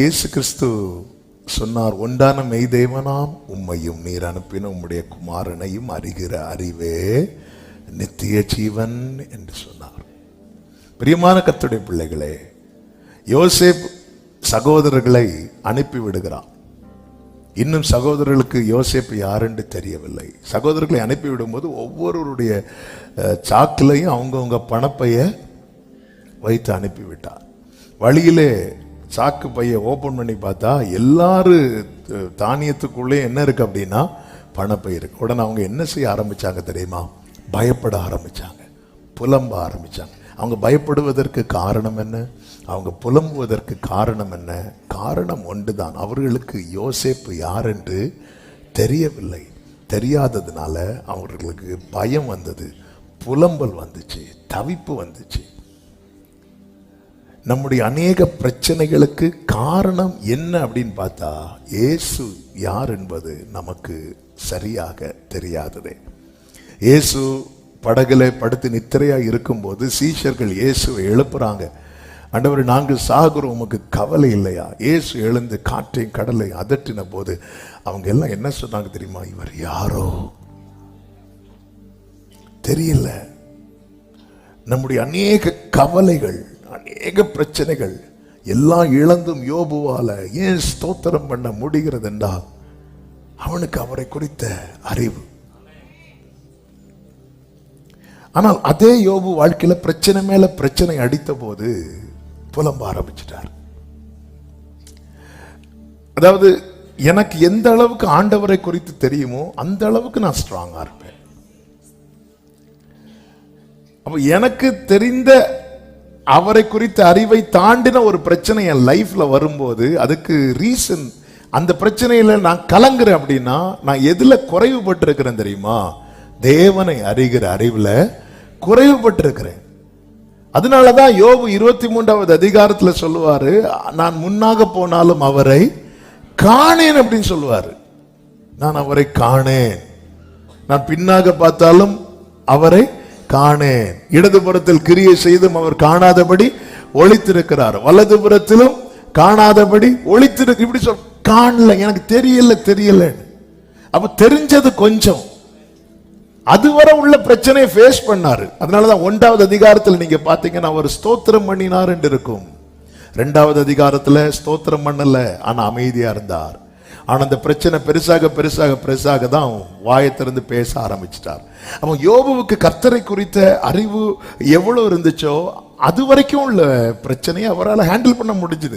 இயேசு கிறிஸ்து சொன்னார் உண்டான மெய் தேவனாம் உம்மையும் நீர் அனுப்பின உம்முடைய குமாரனையும் அறிகிற அறிவே நித்திய ஜீவன் என்று சொன்னார். பிரியமான கத்துடைய பிள்ளைகளே யோசேப் சகோதரர்களை அனுப்பி விடுகிறான். இன்னும் சகோதரர்களுக்கு யோசேப்பு யாருன்னு தெரியவில்லை. சகோதரர்களை அனுப்பி விடும்போது ஒவ்வொருவருடைய சாக்கிலையும் அவங்கவுங்க பணப்பைய வைத்து அனுப்பிவிட்டார். வழியிலே சாக்கு பைய ஓப்பன் பண்ணி பார்த்தா எல்லாரு தானியத்துக்குள்ளே என்ன இருக்கு அப்படின்னா பணப்பை இருக்குது உடனே அவங்க என்ன செய்ய ஆரம்பிச்சாங்க தெரியுமா? பயப்பட ஆரம்பிச்சாங்க. புலம்ப ஆரம்பித்தாங்க அவங்க பயப்படுவதற்கு காரணம் என்ன? அவங்க புலம்புவதற்கு காரணம் என்ன? காரணம் ஒன்று தான் அவர்களுக்கு யோசேப்பு யார் என்று தெரியவில்லை. தெரியாததுனால அவர்களுக்கு பயம் வந்தது. புலம்பல் வந்துச்சு. தவிப்பு வந்துச்சு. நம்முடைய அநேக பிரச்சனைகளுக்கு காரணம் என்ன அப்படின்னு பார்த்தா இயேசு யார் என்பது நமக்கு சரியாக தெரியாததே. இயேசு படகுல படுத்து நித்திரையா இருக்கும்போது சீஷர்கள் இயேசுவை எழுப்புறாங்க. அண்டவர் நாங்கள் சாகுறோம் உமக்கு கவலை இல்லையா? இயேசு எழுந்து காற்றையும் கடலை அதட்டின போது அவங்க எல்லாம் என்ன சொன்னாங்க தெரியுமா? இவர் யாரோ? தெரியல. நம்முடைய அநேக கவலைகள் அநேக பிரச்சனைகள். எல்லாம் இழந்தும் யோபுவால ஏன் ஸ்தோத்திரம் பண்ண முடிகிறது என்றால் அவனுக்கு அவரை குறித்த அறிவு. ஆனால் அதே யோபு வாழ்க்கையில பிரச்சனை மேல பிரச்சனை அடித்த போது புலம்ப ஆரம்பிச்சிட்டார். அதாவது எனக்கு எந்த அளவுக்கு ஆண்டவரை குறித்து தெரியுமோ அந்த அளவுக்கு நான் ஸ்ட்ராங்காக இருப்பேன். அப்போ எனக்கு தெரிந்த அவரை குறித்த அறிவை தாண்டின ஒரு பிரச்சனை என் லைஃப்ல வரும்போது அதுக்கு ரீசன் அந்த பிரச்சனையில நான் கலங்குறேன் அப்படின்னா நான் எதுல குறைவுபட்டிருக்கிறேன் தெரியுமா? தேவனை அறிகிற அறிவுல குறைவுபட்டிருக்கிறேன். அதனாலதான் யோபு இருபத்தி மூன்றாவது அதிகாரத்தில் சொல்லுவாரு நான் முன்னாக போனாலும் அவரை காணேன் அப்படின்னு சொல்லுவாரு. நான் அவரை காணேன். நான் பின்னாக பார்த்தாலும் அவரை காணேன். இடதுபுறத்தில் கிரியை செய்தும் அவர் காணாதபடி ஒழித்திருக்கிறார் வலதுபுறத்திலும் காணாதபடி ஒழித்திருக்கு இப்படி சொல் காணல எனக்கு தெரியல தெரியல அப்ப தெரிஞ்சது கொஞ்சம். அதுவரை உள்ள பிரச்சனையை ஃபேஸ் பண்ணாரு. அதனாலதான் ஒன்றாவது அதிகாரத்தில் நீங்க பாத்தீங்கன்னா அவர் ஸ்தோத்திரம் பண்ணினார் என்று இருக்கும் ரெண்டாவது அதிகாரத்துல ஸ்தோத்திரம் பண்ணல ஆனா அமைதியா இருந்தார். ஆனா அந்த பிரச்சனை பெருசாக பெருசாக பெருசாக தான் வாயத்திலிருந்து பேச ஆரம்பிச்சிட்டார் அவன் யோபுவுக்கு கர்த்தரை குறித்த அறிவு எவ்வளவு இருந்துச்சோ அது வரைக்கும் உள்ள பிரச்சனையை அவரால் ஹேண்டில் பண்ண முடிஞ்சுது.